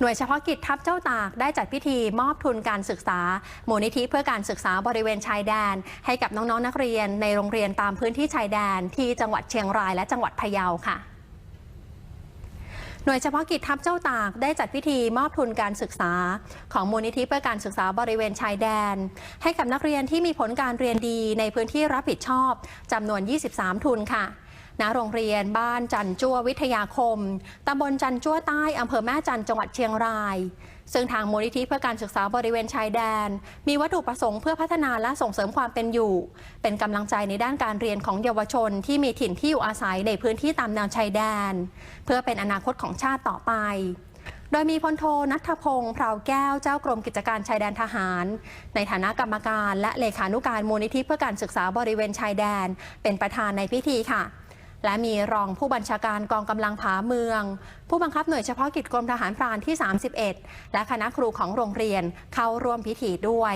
หน่วยเฉพาะกิจทัพเจ้าตากได้จัดพิธีมอบทุนการศึกษามูลนิธิเพื่อการศึกษาบริเวณชายแดน ให้กับน้องๆนักเรียนในโรงเรียนตามพื้นที่ชายแดน ที่จังหวัดเชียงรายและจังหวัดพะเยาค่ะหน่วยเฉพาะกิจทัพเจ้าตากได้จัดพิธีมอบทุนการศึกษา ของมูลนิธิเพื่อการศึกษาบริเวณชายแดน ให้กับนักเรียนที่มีผลการเรียนดีในพื้นที่รับผิดชอบจำนวน 23 ทุนค่ะ ณโรงเรียนบ้านจันจั่ววิทยาคมตำบลจันจั่วใต้อำเภอแม่จันจังหวัดเชียงราย ซึ่งทางมูลนิธิเพื่อการศึกษาบริเวณชายแดน มีวัตถุประสงค์เพื่อพัฒนาและส่งเสริมความเป็นอยู่ เป็นกำลังใจในด้านการเรียนของเยาวชนที่มีถิ่นที่อยู่อาศัยในพื้นที่ตามแนวชายแดน เพื่อเป็นอนาคตของชาติต่อไปโดยมีพลโทนัทพงศ์พราวแก้วเจ้ากรมกิจการชายแดนทหาร ในฐานะกรรมการและเลขานุการมูลนิธิเพื่อการศึกษาบริเวณชายแดน เป็นประธานในพิธีค่ะ และมีรองผู้บัญชาการกองกำลังผาเมือง ผู้บังคับหน่วยเฉพาะกิจกรมทหารพรานที่ 31 และคณะครูของโรงเรียนเข้าร่วมพิธีด้วย